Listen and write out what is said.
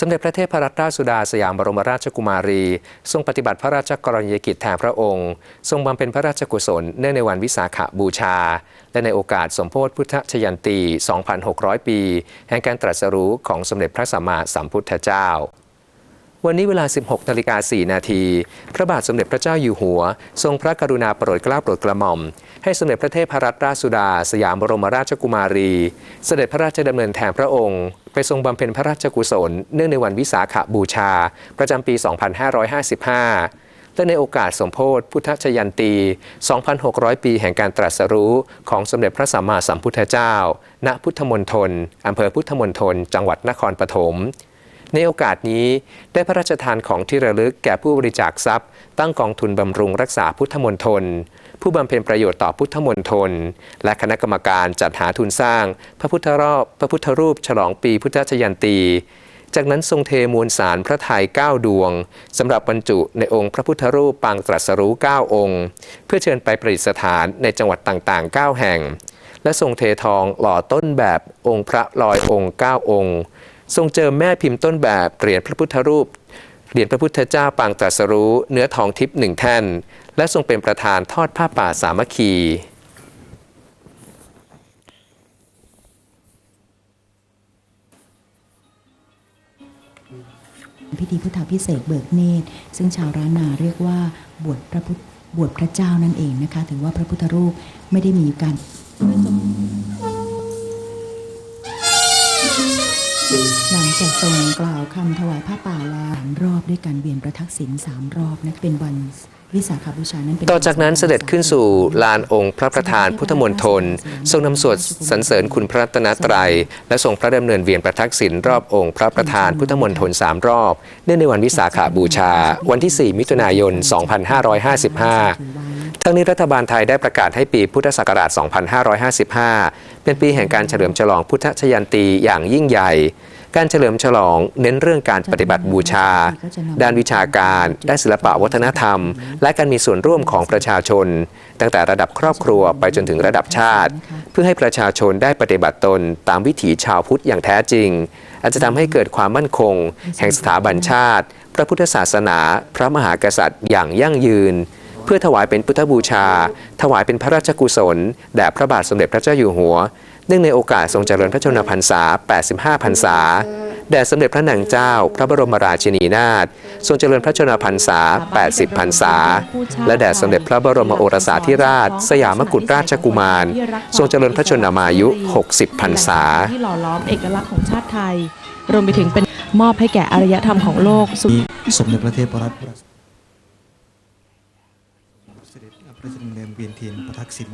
สมเด็จพระเทพรัตนราชสุดาสยามบรมราชกุมารี ทรงปฏิบัติพระราชกรณียกิจแทนพระองค์ ทรงบำเพ็ญพระราชกุศลเนื่องในวันวิสาขบูชา และในโอกาสสมโพธิพุทธชยันตี 2,600 ปี แห่งการตรัสรู้ของสมเด็จพระสัมมาสัมพุทธเจ้าวันนี้เวลา 16นาฬิกา4นาที พระบาทสมเด็จพระเจ้าอยู่หัว ทรงพระกรุณาโปรดเกล้าโปรดกระหม่อม ให้สมเด็จพระเทพรัตนราชสุดา สยามบรมราชกุมารี เสด็จพระราชดำเนินแทนพระองค์ ไปทรงบำเพ็ญพระราชกุศล เนื่องในวันวิสาขบูชา ประจำปี 2555 และในโอกาสสมโพธิพุทธชยันตี 2,600 ปีแห่งการตรัสรู้ของสมเด็จพระสัมมาสัมพุทธเจ้า ณ พุทธมณฑลอำเภอพุทธมณฑล จังหวัดนครปฐมในโอกาสนี้ได้พระราชทานของที่ระลึกแก่ผู้บริจาคทรัพย์ ตั้งกองทุนบำรุงรักษาพุทธมณฑล ผู้บำเพ็ญประโยชน์ต่อพุทธมณฑลและคณะกรรมการจัดหาทุนสร้าง พระพุทธรูปพระพุทธรูปฉลองปีพุทธชยันตี จากนั้นทรงเทมวลสารพระไทย9ดวงสำหรับบรรจุในองค์พระพุทธรูปปางตรัสรู้ 9 องค์ เพื่อเชิญไปประดิษฐานในจังหวัดต่างๆ 9 แห่ง และทรงเททองหล่อต้นแบบองค์พระลอยองค์ 9 องค์ ทรงเจอแม่พิมพ์ต้นแบบเหรียญพระพุทธรูป เหรียญพระพุทธเจ้าปางตรัสรู้เนื้อทองทิพย์หนึ่งแท่น และทรงเป็นประธานทอดผ้าป่าสามัคคีพิธีพุทธพิเศษเบิกเนตร ซึ่งชาวร้านนาเรียกว่าบวชพระพุทธบวชพระเจ้านั่นเองนะคะ ถือว่าพระพุทธรูปไม่ได้มีการหลังจากทรงกล่าวคำถวายผ้าป่าแล้ว รอบด้วยการเวียนประทักษิณสามรอบนะเป็นวันวิสาขบูชานั้นเป็นต่อจากนั้นเสด็จขึ้นสู่ลานองค์พระประธานพุทธมณฑลทรงนำสวดสรรเสริญคุณพระรัตนตรัย และทรงพระดำเนินเวียนประทักษิณรอบองค์พระประธานพุทธมณฑลสามรอบ เนื่องในวันวิสาขบูชา วันที่ 4 มิถุนายน 2555 ทั้งนี้รัฐบาลไทยได้ประกาศให้ปีพุทธศักราช 2555 เป็นปีแห่งการเฉลิมฉลองพุทธชยันตีอย่างยิ่งใหญ่ การเฉลิมฉลองเน้นเรื่องการปฏิบัติบูชา ด้านวิชาการ ด้านศิลปะวัฒนธรรม และการมีส่วนร่วมของประชาชน ตั้งแต่ระดับครอบครัวไปจนถึงระดับชาติ เพื่อให้ประชาชนได้ปฏิบัติตนตามวิถีชาวพุทธอย่างแท้จริง อาจจะทำให้เกิดความมั่นคง แห่งสถาบันชาติ พระพุทธศาสนา พระมหากษัตริย์อย่างยั่งยืน เพื่อถวายเป็นพุทธบูชา ถวายเป็นพระราชกุศล แด่พระบาทสมเด็จพระเจ้าอยู่หัว เนื่องในโอกาสทรงเจริญพระชนมพรรษา 85 พรรษา แด่สมเด็จพระนางเจ้า พระบรมราชินีนาถ ทรงเจริญพระชนมพรรษา 80 พรรษา และแด่สมเด็จพระบรมโอรสาธิราช สยามกุฎราชกุมาร ทรงเจริญพระชนมายุ 60 พรรษา ที่หล่อล้อมเอกลักษณ์ของชาติไทย รวมไปถึงเป็นมอบให้แก่อารยธรรมของโลกสุดสมเด็จพระเทพรัตนราชเสด็จ พระราชดำเนินเวียนเทียนประทักษิณ